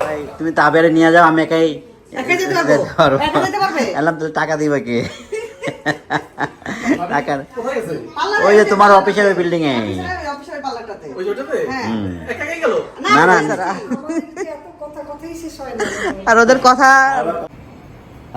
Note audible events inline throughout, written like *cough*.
ভাই তুমি তাবেরে নিয়ে যাও আমি একাই? এলাম তো টাকা দিবে কে? টাকা ওই যে তোমার অফিসের বিল্ডিং এ। হ্যাঁ। না, না, না, না। না, কথা কথাই শেষ হয় না। আর ওদের কথা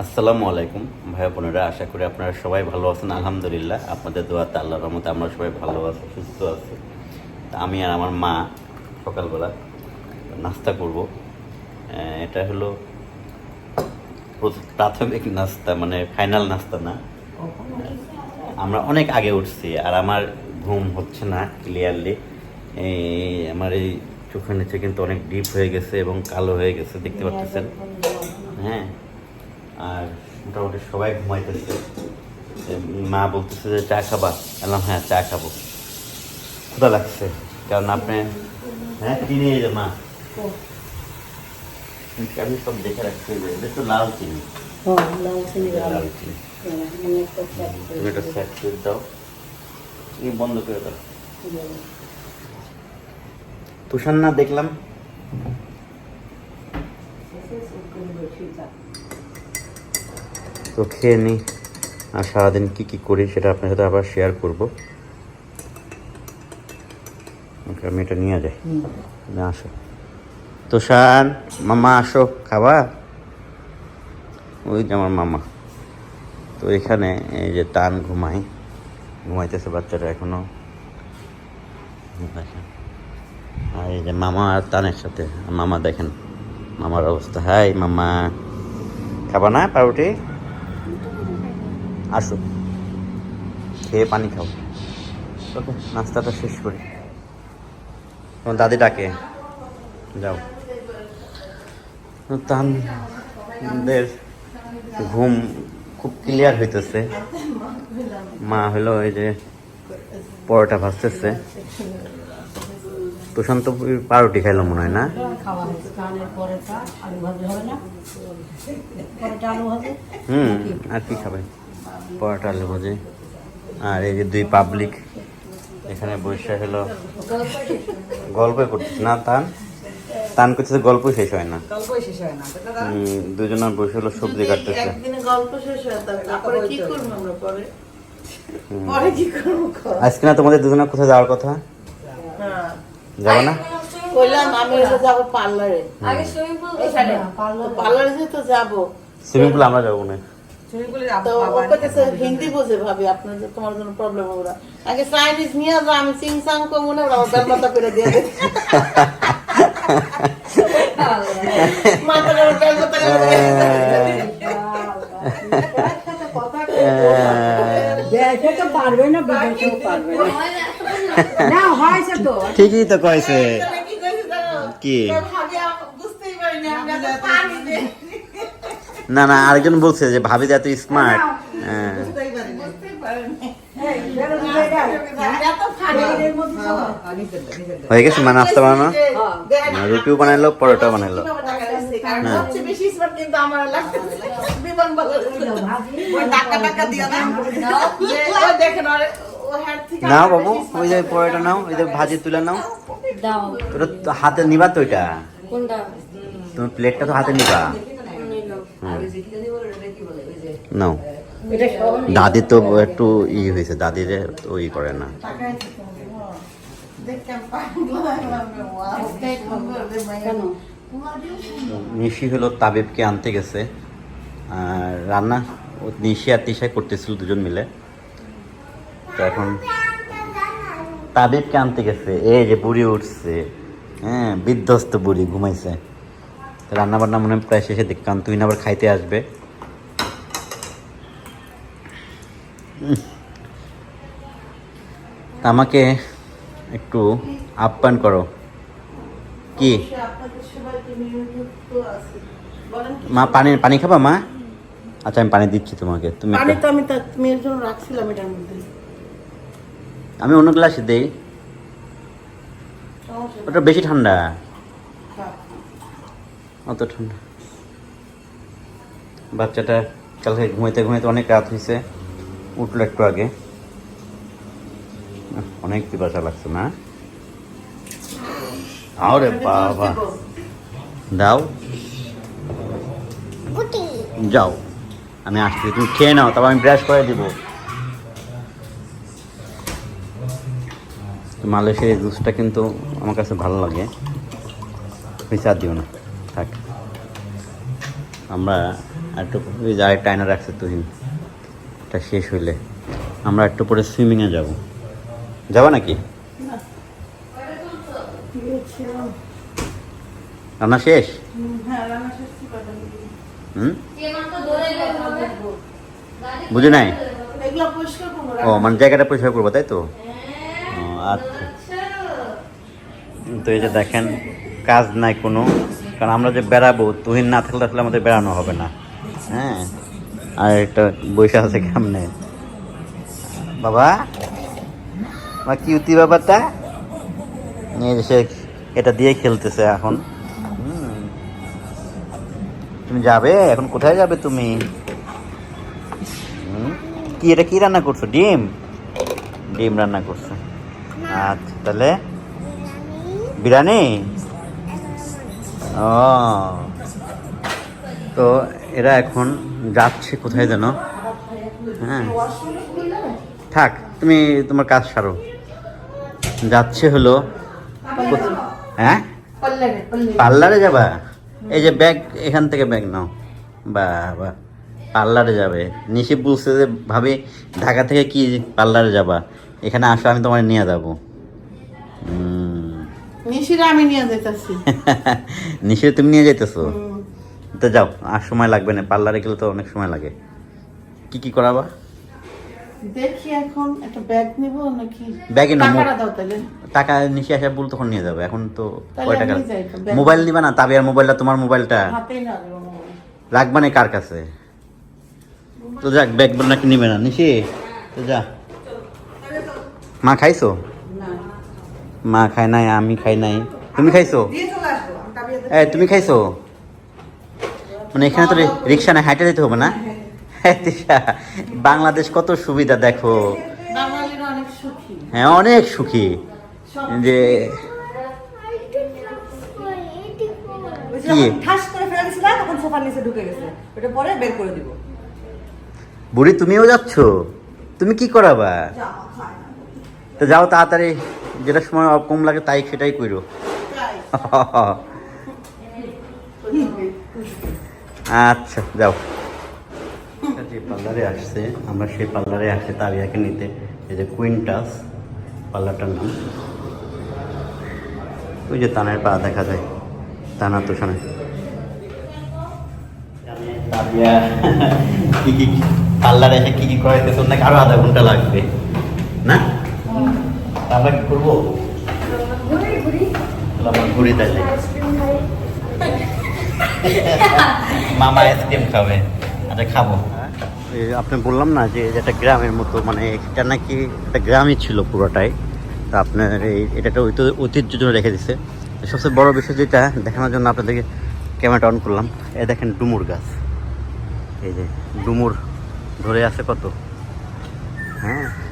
আসসালামু আলাইকুম। ভাই বোনেরা, আশা করি আপনারা সবাই ভালো আছেন। আলহামদুলিল্লাহ, আপনাদের দোয়াতে আল্লাহর রহমতে আমরা সবাই ভালো আছি, সুস্থ আছি। তা আমি আর আমার মা সকালবেলা নাস্তা করব। এটা হলো প্রাথমিক নাস্তা মানে ফাইনাল নাস্তা না? আমরা অনেক আগে উঠছি আর আমার ঘুম হচ্ছে না ক্লিয়ারলি আমার এই চোখের নিচে কিন্তু অনেক ডিপ হয়ে গেছে এবং কালো হয়ে গেছে, দেখতে পাচ্ছেন মোটামুটি সবাই ঘুমাইতেছে মা বলতেছে যে চা খাবা। এলাম হ্যাঁ চা খাব। ক্ষুধা লাগছে কারণ আপনি হ্যাঁ এই যে মা? আমি সব দেখে রাখছি যে তো লাল চিনি। লাল চিনি তুমি এটা সেট করে দাও। তুমি বন্ধ করে দাও। তুষার না দেখলাম। তো খেয়ে নিই। আর সারাদিন কী কী করি সেটা আপনার সাথে আবার শেয়ার করব। ওকে, আমি এটা নিয়ে যাই। না আসো। তুষান মামা আসো খাবা? ওই যে আমার মামা। তো এখানে এই যে টান ঘুমাই ঘুমাইতেছে বাচ্চাটা এখনও দেখেন। আর এই যে মামা আর টানের সাথে। মামা দেখেন। মামার অবস্থা। হাই মামা। খাবা না পাউরুটি? আসো। খেয়ে পানি খাও। ওকে। নাস্তাটা শেষ করি। তোমার দাদি ডাকে যাও। তানদের ঘুম খুব ক্লিয়ার হইতেছে। মা হলো ওই যে পরোটা ভাজতেছে। প্রশান্ত পাউরুটি খাইলো মনে হয় না? খাওয়া হয়েছে। কানের পরেটা আলু ভাজি হবে না। পরেটা আলু ভাজি? হুম আর কি খাবে? পরোটা আলু ভাজি আর এই যে দুই পাবলিক এখানে বসে হলো। গল্প করতেছে। না তান? তান করতেছে গল্প শেষ হয় না। গল্পই শেষ হয় না। দাদা, হুম, দুজনের বসে হলো সবজি কাটতেছে। একদিনে গল্প শেষ হয়ে যাবে তারপরে কি করব আমরা পরে? হুম। পরে কি করব কর? আজকে না তোমাদের দুজনের কোথায় যাওয়ার কথা? হ্যাঁ। যাবে না? বললাম আমি হলো যাব পার্লারে। আগে সুইমিং পুল পার্লারে। যেহেতু যাব। সুইমিং পুল আমরা যাব না। তো আব- ও বাবা কইতেছে নিয়ে হিন্দি বোঝে ভাবি আপনার যে তোমার জন্য প্রবলেম হবে না আগে চাইনিজ নিয়ে যাও আমি চিং চাং কো মনে হয় আমার বেল পাতা করে দিয়ে দেবে। মাথার উপর বেল না না আরেকজন বলছে যে ভাবি যে এত স্মার্ট হ্যাঁ, হ্যাঁ। হয়ে গেছে মানে নাস্তা বানানো? রুটিও বানাইলো পরোটা বানাইলো। হ্যাঁ। নাও বাবু ওই যে পরোটা নাও ওই যে ভাজি তুলে নাও। দাও। ওটা হাতে নিবা তো ওইটা? তুমি প্লেটটা তো হাতে নিবা। নাও দাদি তো একটু ই হয়েছে দাদির ওই করে না। নিশি হলো তাবিবকে আনতে গেছে। আর রান্না ও নিশি আর তিশাই করতেছিল দুজন মিলে। তো এখন তাবিবকে আনতে গেছে। এই যে বুড়ি উঠছে। হ্যাঁ বিধ্বস্ত বুড়ি ঘুমাইছে। তো রান্না বান্না মনে হয় প্রায় শেষে দেখ কারণ তুই না আবার খাইতে আসবে। আমাকে একটু আপ্যায়ন করো কি? মা পানি পানি খাবা মা আচ্ছা আমি পানি দিচ্ছি তোমাকে তুমি পানি তো আমি জন্য রাখছিলাম এটার মধ্যে আমি অন্য গ্লাসে দেই ওটা বেশি ঠান্ডা। অত ঠান্ডা। বাচ্চাটা কালকে ঘুমাইতে ঘুমাইতে অনেক রাত হয়েছে উঠল একটু আগে। অনেক পিপাসা লাগছে না? আরে বাবা। দাও। যাও। আমি আসছি তুমি খেয়ে নাও তারপর আমি ব্রাশ করে দিব। মালয়েশিয়ার জুসটা কিন্তু আমার কাছে ভালো লাগে। বিচার দিও না। আমরা একটু ওই যে রাখছে তুহিন এটা শেষ হইলে। আমরা একটু পরে সুইমিংয়ে যাব। যাবা নাকি? রান্না শেষ? হুম? বুঝি নাই? ও মানে জায়গাটা পরিষ্কার করব, তাই তো? আচ্ছা। তো এই যে দেখেন, কাজ নাই কোনো। কারণ আমরা যে বেড়াবো, তুহিন না থাকলে আসলে আমাদের বেড়ানো হবে না। হ্যাঁ? আর একটা বৈশা আছে কেমনে বাবা? বা কিউতি বাবাটা? এই যে সে এটা দিয়ে খেলতেছে এখন। তুমি যাবে? এখন কোথায় যাবে তুমি? কি এটা কি রান্না করছ? ডিম? ডিম রান্না করছ। আচ্ছা তাহলে? বিরিয়ানি? তো এরা এখন যাচ্ছে কোথায় যেন? হ্যাঁ। থাক, তুমি তোমার কাজ সারো। যাচ্ছে হলো হ্যাঁ? পার্লারে যাবা? এই যে ব্যাগ, এখান থেকে ব্যাগ নাও। বাবা, পার্লারে যাবে। নিশি বলছে যে, ভাবি, ঢাকা থেকে কি পার্লারে যাবা? এখানে আসো, আমি তোমার নিয়ে যাব। হুম। নিশিরা আমি নিয়ে *laughs* তুমি নিয়ে যাইতেছো? তো যাও আর সময় লাগবে না পার্লারে গেলে তো অনেক সময় লাগে। কি কি করাবা? দেখি এখন একটা ব্যাগ নিব নাকি? ব্যাগে টাকা নিশি আসা বল তখন নিয়ে যাবে এখন তো কয় টাকা মোবাইল নিবা না তাবিয়ার মোবাইলটা তোমার মোবাইলটা। রাখবা না কার কাছে? তো যাক ব্যাগ নাকি নিবে না নিশি? তো যা। মা খাইছো? মা খায় নাই আমি খাই নাই। তুমি খাইছো? এ তুমি খাইছো? মানে এখানে তো রিক্সা না হাইটে যেতে হবে না? হ্যাঁ, বাংলাদেশ কত সুবিধা দেখো। হ্যাঁ অনেক সুখী। যে বুড়ি তুমিও যাচ্ছ? তুমি কি করাবা? তো যাও তাড়াতাড়ি। যেটা সময় কম লাগে তাই সেটাই করো আচ্ছা যাও। যে পার্লারে আসছে, আমরা সেই পার্লারে আসছি তারিয়াকে নিতে। এই যে কুইন্টাস, পার্লারটার নাম। ওই যে তানের পা দেখা যায়, তানা তোষণে তারিয়া, কি কি পার্লারে এসে কি কি করাইতেছে? ওর নাকি আরও আধা ঘণ্টা লাগবে। না? আমরা কি করব? ঘুরি তাহলে মামা আইসক্রিম খাবে। আচ্ছা খাব। আপনি বললাম না যে এটা গ্রামের মতো মানে এটা নাকি একটা গ্রামই ছিল পুরোটাই। তা আপনার এই এটা একটা ঐত- ঐতিহ্যের জন্য রেখে দিছে। সবচেয়ে বড় বিষয় যেটা, দেখানোর জন্য আপনাদেরকে ক্যামেরাটা অন করলাম। এ দেখেন ডুমুর গাছ। এই যে, ডুমুর ধরে আছে কত? হ্যাঁ?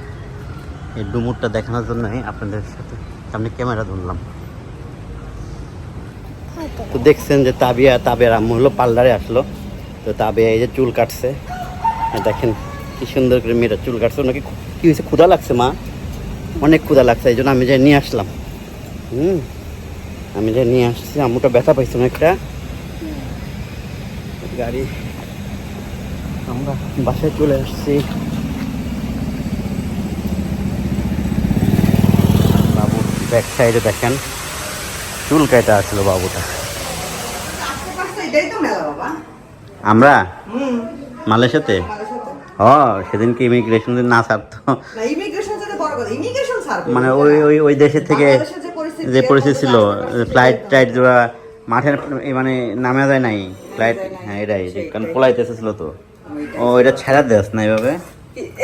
এই ডুমুরটা দেখানোর জন্যই আপনাদের সাথে সামনে ক্যামেরা ধরলাম। তো দেখছেন যে তাবিয়া, তাবিয়ার আম্মু হলো পার্লারে আসলো। তো তাবিয়া এই যে চুল কাটছে। দেখেন কি সুন্দর করে মেয়েটা চুল কাটছে। ওনাকে কি হয়েছে? ক্ষুধা লাগছে মা? অনেক ক্ষুধা লাগছে, এই জন্য আমি যে নিয়ে আসলাম। হুম? আমি যে নিয়ে আসছি, আম্মুটা ব্যথা পাইছে অনেকটা। গাড়ি আমরা বাসায় চলে আসছি বাবু ব্যাক সাইডে দেখেন। চুল কেটে আসলো বাবুটা। আমরা? মালয়েশিয়াতে? ও সেদিনকে ইমিগ্রেশন না ছাড়তো। মানে ওই ওই ওই দেশে থেকে যে পরিস্থিতি, ছিল ফ্লাইট টাইট জোড়া মাঠের মানে নামা যায় নাই। ফ্লাইট হ্যাঁ এটাই কারণ পোলাইতে এসেছিল তো। ও এটা ছেড়া দেশ না এইভাবে?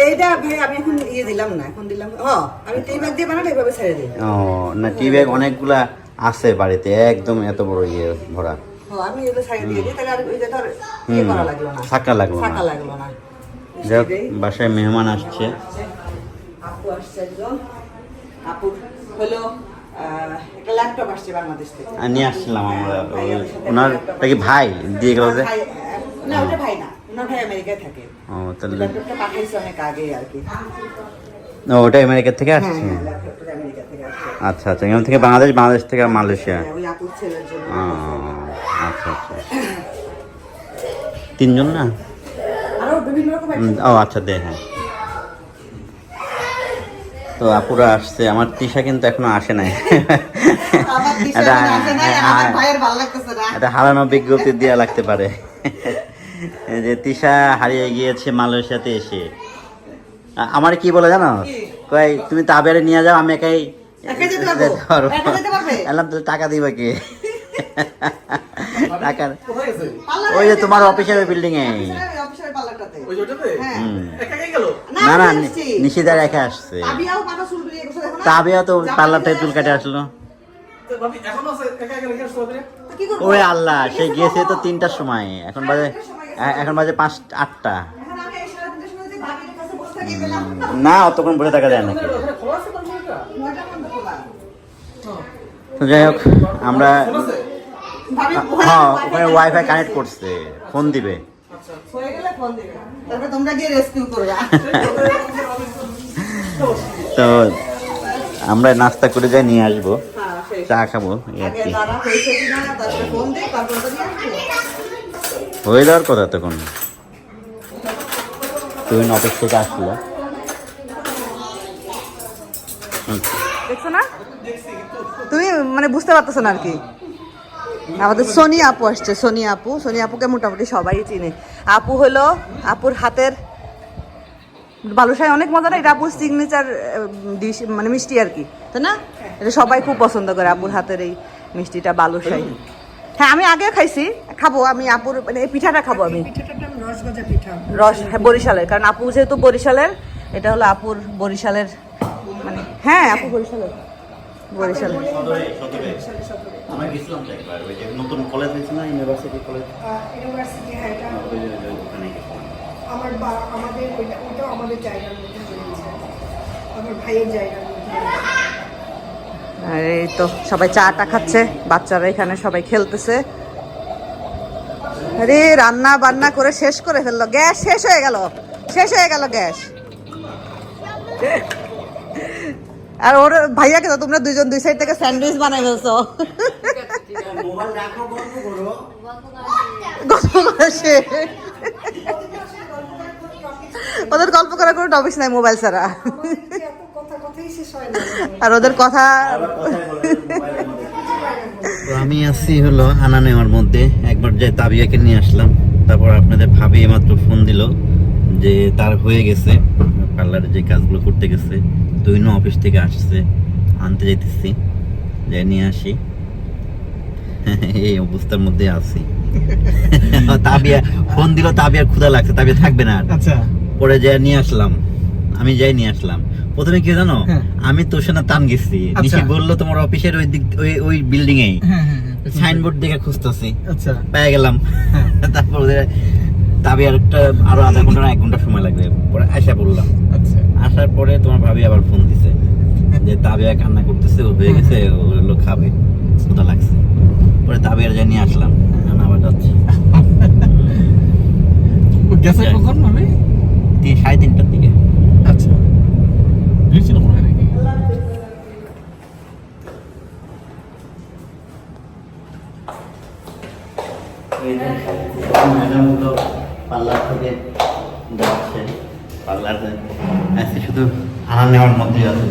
এইটা ভাই আমি এখন ইয়ে দিলাম না এখন দিলাম হ্যাঁ আমি টি ব্যাগ দিয়ে বানালে এভাবে ছেড়ে দিই। ও না টি ব্যাগ অনেকগুলা আছে বাড়িতে একদম এত বড় ইয়ে ভরা। হ্যাঁ আমি এগুলো ছেড়ে দিয়ে দিই তাহলে আর ওই যে ধর ইয়ে করা লাগল না। ফাঁকা লাগল না। লাগল না। যাক বাসায় মেহমান আসছে। আপু আসছে একজন। আপুর হলো একটা ল্যাপটপ আসছে বাংলাদেশ থেকে। নিয়ে আসছিলাম আমরা সাথে ওনার কি ভাই দিয়ে গেল যে? না ওটা ভাই না। ওনার ভাই আমেরিকায় থাকে। ও তাহলে ল্যাপটপটা পাঠাইছে অনেক আগে আর কি। ও, ওটা আমেরিকা থেকে হ্যাঁ আসছে? হ্যাঁ, আচ্ছা আচ্ছা এখান থেকে বাংলাদেশ বাংলাদেশ থেকে মালয়েশিয়া। হ্যাঁ, আচ্ছা আচ্ছা। তিনজন না? ও আচ্ছা দে হ্যাঁ। তো আপুরা আসছে। আমার তৃষা কিন্তু এখনও আসে নাই। এটা- হ্যাঁ, হারানো বিজ্ঞপ্তি দেওয়া লাগতে পারে। যে তৃষা হারিয়ে গিয়েছে মালয়েশিয়াতে এসে। আমার কি বলে জানো? কি? কই তুমি তাবেরে নিয়ে যাও আমি একাই যেতে পারব? টাকা দিবা কে? টাকা ওই যে তোমার অফিসের বিল্ডিং এ। ওই হ্যাঁ। না না। নিশিদা রেখে আসছে। তাবিয়াও মাথা চুল বেরিয়ে গেছে, দেখো না? তাবিয়া তো জামা পার্লার চুল কাটে আসলো। তো ভাবি এখনও আছে একা একা রেখে আসছো ওদের তো কি ওরে আল্লাহ সে গিয়েছে তো তিনটার সময়। এখন বাজে এখন বাজে পাঁচ আটটা। না। না অতক্ষণ বসে থাকা যায় নাকি? খোলা। তো যাই হোক আমরা হ্যাঁ ওখানে ওয়াইফাই কানেক্ট করছে। ফোন দিবে। আচ্ছা হয়ে গেলে ফোন দিবে। তারপরে তোমরা গিয়ে রেস্কিউ করবা। তো আমরা নাস্তা করে যাই নিয়ে আসব। হ্যাঁ, চা খাব আর কি। হয়ে যাওয়ার কথা তখন তুই অফিস থেকে আসলো। দেখছ না? তুমি মানে বুঝতে পারতেছো না আর কি। আমাদের সোনি আপু আসছে সোনি আপু। সোনি আপুকে মোটামুটি সবাই চিনে। আপু হলো আপুর হাতের বালুশাই অনেক মজা না এটা আপুর সিগনেচার ডিশ মানে মিষ্টি আর কি তাই না? এটা সবাই খুব পছন্দ করে আপুর হাতের এই মিষ্টিটা বালুশাই। হ্যাঁ আমি আগে খাইছি। খাব আমি আপুর মানে এই পিঠাটা খাব আমি। রস হ্যাঁ, বরিশালের কারণ আপু যেহেতু বরিশালের এটা হলো আপুর বরিশালের মানে হ্যাঁ আপু বরিশালের। বরিশালের। আমরা গেছিলাম তো একবার ওই যে নতুন কলেজ হয়েছে না ইউনিভার্সিটি কলেজ ইউনিভার্সিটি হ্যাঁ। আমার বা আমাদের ওইটা ওটাও আমাদের জায়গার মধ্যে আমার ভাইয়ের জায়গার মধ্যে এই তো সবাই চাটা খাচ্ছে, বাচ্চারা এখানে সবাই খেলতেছে। আরে, রান্না বান্না করে শেষ করে ফেলল। গ্যাস শেষ হয়ে গেল, শেষ হয়ে গেল গ্যাস। আর ওর ভাইয়াকে তো তোমরা দুইজন দুই সাইড থেকে স্যান্ডউইচ বানাই ফেলছো। ওদের গল্প করার কোনো টপিক নাই মোবাইল ছাড়া। হয় আর ওদের কথা তো আমি আছি হলো আনা নেওয়ার মধ্যে। একবার যে তাবিয়াকে নিয়ে আসলাম তারপর আপনাদের ভাবি মাত্র ফোন দিল যে তার হয়ে গেছে। পার্লারে যে কাজগুলো করতে গেছে দুই নো অফিস থেকে আসছে আনতে যাইতেছি। যে নিয়ে আসি। এই অবস্থার মধ্যে আছি। *laughs* তাবিয়া ফোন দিল তাবিয়ার ক্ষুধা লাগছে তাবিয়া থাকবে না আর। আচ্ছা। পরে যাই নিয়ে আসলাম। আমি যাই নিয়ে আসলাম। প্রথমে কি জানো? হ্যাঁ। আমি তোর সাথে টান গেছি। আচ্ছা। নিশি বলল তোমার অফিসের ওই দিক ওই ওই বিল্ডিং এ হ্যাঁ হ্যাঁ সাইনবোর্ড দেখে খুঁজতেছি। আচ্ছা। পেয়ে গেলাম। *laughs* তারপর তাবি আর একটা আরও আধা ঘণ্টা এক ঘণ্টা সময় লাগবে। পরে বললাম। আচ্ছা। আসার পরে তোমার ভাবি আবার ফোন দিছে। যে তাবিয়া কান্না করতেছে ও হয়ে গেছে ওগুলো খাবে। ক্ষুধা লাগছে। পরে তাবিয়ার যাই নিয়ে আসলাম। আবার যাচ্ছি। *laughs* গেছে কখন ভাবি? তিন সাড়ে তিনটার দিকে। আচ্ছা। পার্লার থেকে যাচ্ছে। পার্লার শুধু আনা নেওয়ার মধ্যে আছে।